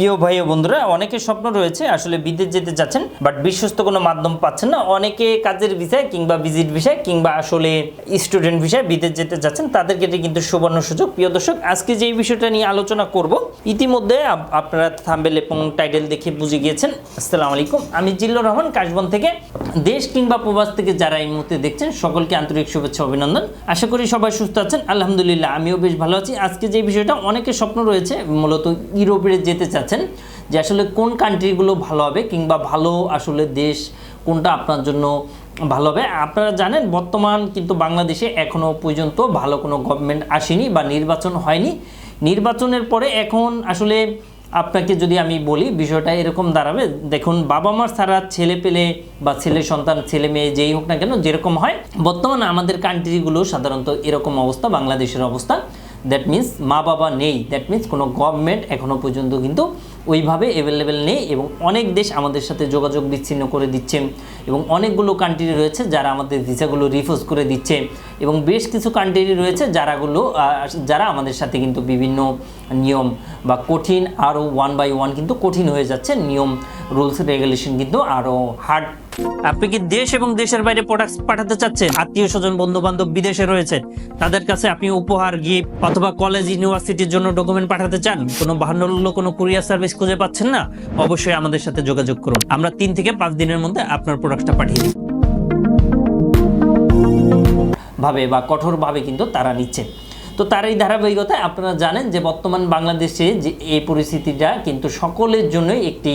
প্রিয় ভাই ও বন্ধুরা অনেকের স্বপ্ন রয়েছে আসলে বিদেশ যেতে যাচ্ছেন বাট বিশ্বস্ত কোনো মাধ্যম পাচ্ছেন না। অনেকে কাজের ভিসায় কিংবা ভিজিট ভিসায় কিংবা আসলে স্টুডেন্ট ভিসায় বিদেশ যেতে যাচ্ছেন, তাদের ক্ষেত্রে কিন্তু সুবর্ণ সুযোগ। প্রিয় দর্শক, আজকে যে বিষয়টা নিয়ে আলোচনা করব, ইতিমধ্যে আপনারা থাম্বেল এবং টাইটেল দেখে বুঝে গিয়েছেন। আসসালামু আলাইকুম, আমি জিল্লুর রহমান, কাশবন থেকে দেশ কিংবা প্রবাস থেকে যারা এই মুহূর্তে দেখছেন, সকলকে আন্তরিক শুভেচ্ছা, অভিনন্দন। আশা করি সবাই সুস্থ আছেন, আলহামদুলিল্লাহ, আমিও বেশ ভালো আছি। আজকে যে বিষয়টা অনেকের স্বপ্ন রয়েছে, মূলত ইউরোপে যেতে চাচ্ছেন। যে আসলে কোন কান্ট্রিগুলো ভালো হবে কিংবা ভালো আসলে দেশ কোনটা আপনার জন্য ভালো হবে। আপনারা জানেন বর্তমান কিন্তু বাংলাদেশে এখনও পর্যন্ত ভালো কোনো গভর্নমেন্ট আসেনি বা নির্বাচন হয়নি। নির্বাচনের পরে এখন আসলে আপনাকে যদি আমি বলি, বিষয়টা এরকম দাঁড়াবে। দেখুন বাবা মার ছাড়া ছেলে পেলে বা ছেলে সন্তান, ছেলে মেয়ে যেই হোক না কেন, যেরকম হয়, বর্তমানে আমাদের কান্ট্রিগুলো সাধারণত এরকম অবস্থা, বাংলাদেশের অবস্থা। দ্যাট মিন্স মা বাবা নেই। দ্যাট মিন্স কোনো গভর্নমেন্ট এখনও পর্যন্ত কিন্তু ওইভাবে অ্যাভেলেবেল নেই এবং অনেক দেশ আমাদের সাথে যোগাযোগ বিচ্ছিন্ন করে দিচ্ছে এবং অনেকগুলো কান্ট্রি রয়েছে যারা আমাদের ভিসাগুলো রিফিউজ করে দিচ্ছে এবং বেশ কিছু কান্ট্রি রয়েছে যারাগুলো যারা আমাদের সাথে কিন্তু বিভিন্ন নিয়ম বা কঠিন আরও ওয়ান বাই ওয়ান কিন্তু কঠিন হয়ে যাচ্ছে। নিয়ম রুলস রেগুলেশন কিন্তু আরও হার্ড আপনি কি দেশ এবং দেশের বাইরে প্রোডাক্ট পাঠাতে চাচ্ছেন? আত্মীয় স্বজন বন্ধু বান্ধব বিদেশে রয়েছে তাদের কাছে আপনি উপহার গিফট অথবা কলেজ ইউনিভার্সিটির জন্য ডকুমেন্ট পাঠাতে চান? কোনো ভান্ডল কোনো কুরিয়ার সার্ভিস খুঁজে পাচ্ছেন না? অবশ্যই আমাদের সাথে যোগাযোগ করুন। আমরা তিন থেকে পাঁচ দিনের মধ্যে আপনার প্রোডাক্টটা পাঠিয়ে দিই। ভাবে বা কঠোরভাবে কিন্তু তারা নিচ্ছে। তো তার এই ধারাবাহিকতায় আপনারা জানেন যে বর্তমান বাংলাদেশে যে এই পরিস্থিতিটা কিন্তু সকলের জন্যই একটি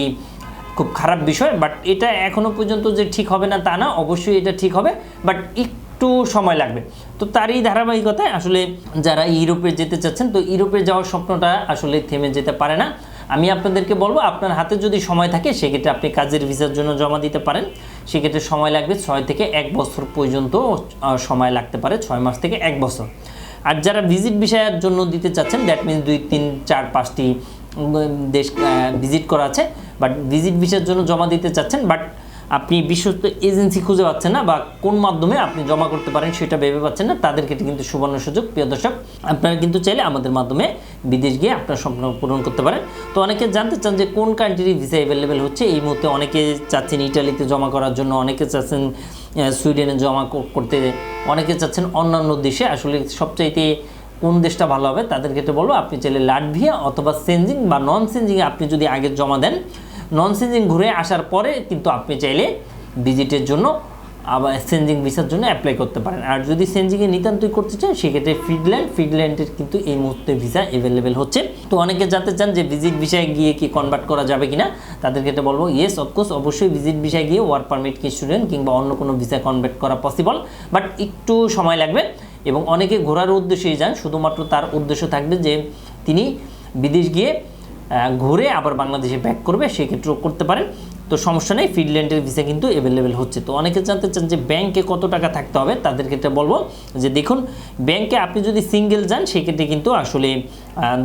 খুব খারাপ বিষয় বাট এটা এখনও পর্যন্ত যে ঠিক হবে না তা না, অবশ্যই এটা ঠিক হবে বাট একটু সময় লাগবে। তো তারই ধারাবাহিকতায় আসলে যারা ইউরোপে যেতে চাচ্ছেন, তো ইউরোপে যাওয়ার স্বপ্নটা আসলে থেমে যেতে পারে না। আমি আপনাদেরকে বলব, আপনার হাতে যদি সময় থাকে, সেক্ষেত্রে আপনি কাজের ভিসার জন্য জমা দিতে পারেন। সেক্ষেত্রে সময় লাগবে ছয় থেকে এক বছর পর্যন্ত সময় লাগতে পারে, ছয় মাস থেকে এক বছর। আর যারা ভিজিট বিষয়ের জন্য দিতে চাচ্ছেন দ্যাট মিনস দুই, তিন, চার, পাঁচটি দেশ ভিজিট করা আছে বাট ভিজিট ভিসার জন্য জমা দিতে চাচ্ছেন বাট আপনি বিশ্বস্ত এজেন্সি খুঁজে পাচ্ছেন না, বা কোন মাধ্যমে আপনি জমা করতে পারেন সেটা ভেবে পাচ্ছেন না তাদের ক্ষেত্রে কিন্তু সুবর্ণ সুযোগ, প্রিয় দর্শক। আপনারা কিন্তু চাইলে আমাদের মাধ্যমে বিদেশ গিয়ে আপনার স্বপ্ন পূরণ করতে পারেন। তো অনেকে জানতে চান যে কোন কান্ট্রি ভিসা অ্যাভেলেবেল হচ্ছে, এই মুহূর্তে অনেকে চাচ্ছেন ইটালিতে জমা করার জন্য, অনেকে চাচ্ছেন সুইডেনে জমা কর- করতে, অনেকে চাচ্ছেন অন্যান্য দেশে। আসলে সবচাইতে কোন দেশটা ভালো হবে তাদের ক্ষেত্রে বলব, আপনি চাইলে লাটভিয়া অথবা সেনজিং বা নন সেনজিংয়ে আপনি যদি আগে জমা দেন নন সেনজিং ঘুরে আসার পরে কিন্তু আপনি চাইলে ভিজিটের জন্য আবার সেনজিং ভিসার জন্য অ্যাপ্লাই করতে পারেন। আর যদি সেনজিংয়ে নিতান্তই করতে চান, সেক্ষেত্রে ফিডল্যান্ড, ফিডল্যান্ডের কিন্তু এই মুহূর্তে ভিসা অ্যাভেলেবেল হচ্ছে। তো অনেকে জানতে চান যে ভিজিট ভিসায় গিয়ে কি কনভার্ট করা যাবে কিনা তাদের ক্ষেত্রে বলব ইয়েস অফকোর্স অবশ্যই ভিজিট ভিসায় গিয়ে ওয়ার্ক পারমিট কি স্টুডেন্ট কিংবা অন্য কোনো ভিসা কনভার্ট করা পসিবল বাট একটু সময় লাগবে। এবং অনেকে ঘোরার উদ্দেশ্যেই যান, শুধুমাত্র তার উদ্দেশ্য থাকবে যে তিনি বিদেশ গিয়ে ঘুরে আবার বাংলাদেশে ব্যাক করবে, সেক্ষেত্রেও করতে পারেন। তো সমস্যা নেই, ফিনল্যান্ডের ভিসা কিন্তু অ্যাভেলেবেল হচ্ছে। তো অনেকে জানতে চান যে ব্যাংকে কত টাকা থাকতে হবে, তাদের ক্ষেত্রে বলব যে দেখুন ব্যাংকে আপনি যদি সিঙ্গেল যান, সেক্ষেত্রে কিন্তু আসলে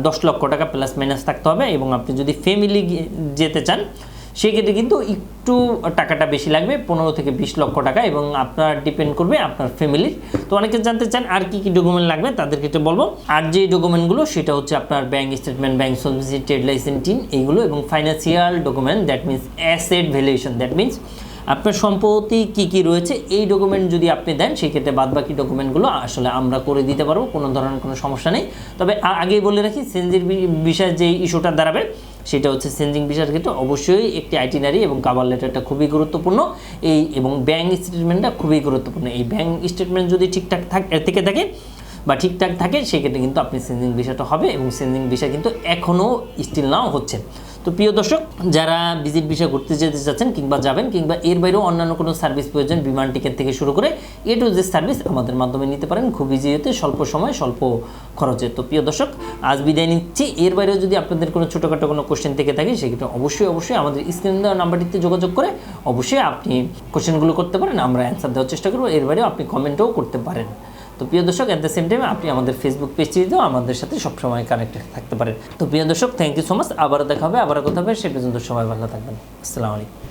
দশ লক্ষ টাকা প্লাস মাইনাস থাকতে হবে এবং আপনি যদি ফ্যামিলি যেতে চান সেক্ষেত্রে কিন্তু একটু টাকাটা বেশি লাগবে, পনেরো থেকে বিশ লক্ষ টাকা এবং আপনার ডিপেন্ড করবে আপনার ফ্যামিলির তো অনেকে জানতে চান আর কি কি ডকুমেন্ট লাগবে তাদের ক্ষেত্রে বলব। আর যে ডকুমেন্টগুলো সেটা হচ্ছে আপনার bank statement bank solvency trade licence TIN এইগুলো এবং financial document that means asset valuation that means আপনার সম্পত্তি কি কি রয়েছে, এই ডকুমেন্ট যদি আপনি দেন সেই সেক্ষেত্রে বাদবাকি ডকুমেন্টগুলো আসলে আমরা করে দিতে পারব, কোনো ধরনের কোনো সমস্যা নেই। তবে আগেই বলে রাখি, সেনজির বিষয়ে যে ইস্যুটা দাঁড়াবে সেটা হচ্ছে সেন্জিং ভিসার ক্ষেত্রে অবশ্যই একটি আইটিনারি এবং কাবার লেটারটা খুবই গুরুত্বপূর্ণ। এই এবং ব্যাঙ্ক স্টেটমেন্টটা খুবই গুরুত্বপূর্ণ। এই ব্যাঙ্ক স্টেটমেন্ট যদি ঠিকঠাক থাকে থেকে থাকে বা ঠিকঠাক থাকে, সেক্ষেত্রে কিন্তু আপনি সেন্জিং ভিসাটা হবে এবং সেন্জিং ভিসা কিন্তু এখনও স্টিল নাও হচ্ছে। তো প্রিয় দর্শক, যারা ভিজিট ভিসা ঘুরতে যেতে চাচ্ছেন কিংবা যাবেন কিংবা এর বাইরেও অন্যান্য কোনো সার্ভিস প্রয়োজন, বিমান টিকিট থেকে শুরু করে এ টু যে সার্ভিস আমাদের মাধ্যমে নিতে পারেন। খুব ইজিতে স্বল্প সময়, স্বল্প খরচে। তো প্রিয় দর্শক, আজ বিদায় নিচ্ছি। এর বাইরেও যদি আপনাদের কোনো ছোটোখাটো কোনো কোশ্চেন থেকে থাকে, সেক্ষেত্রে অবশ্যই অবশ্যই আমাদের স্ক্রিন দেওয়া নাম্বারটিতে যোগাযোগ করে অবশ্যই আপনি কোশ্চেনগুলো করতে পারেন, আমরা অ্যান্সার দেওয়ার চেষ্টা করব। এর বাইরেও আপনি কমেন্টও করতে পারেন। তো প্রিয় দর্শক অ্যাট দ্য সেম টাইম আপনি আমাদের ফেসবুক পেজটিতেও আমাদের সাথে সবসময় কানেক্টেড থাকতে পারেন। তো প্রিয় দর্শক থ্যাংক ইউ সো মাচ আবারও দেখা হবে, আবারও কথা হবে। সে পর্যন্ত সবাই ভালো থাকবেন। আসসালামু আলাইকুম।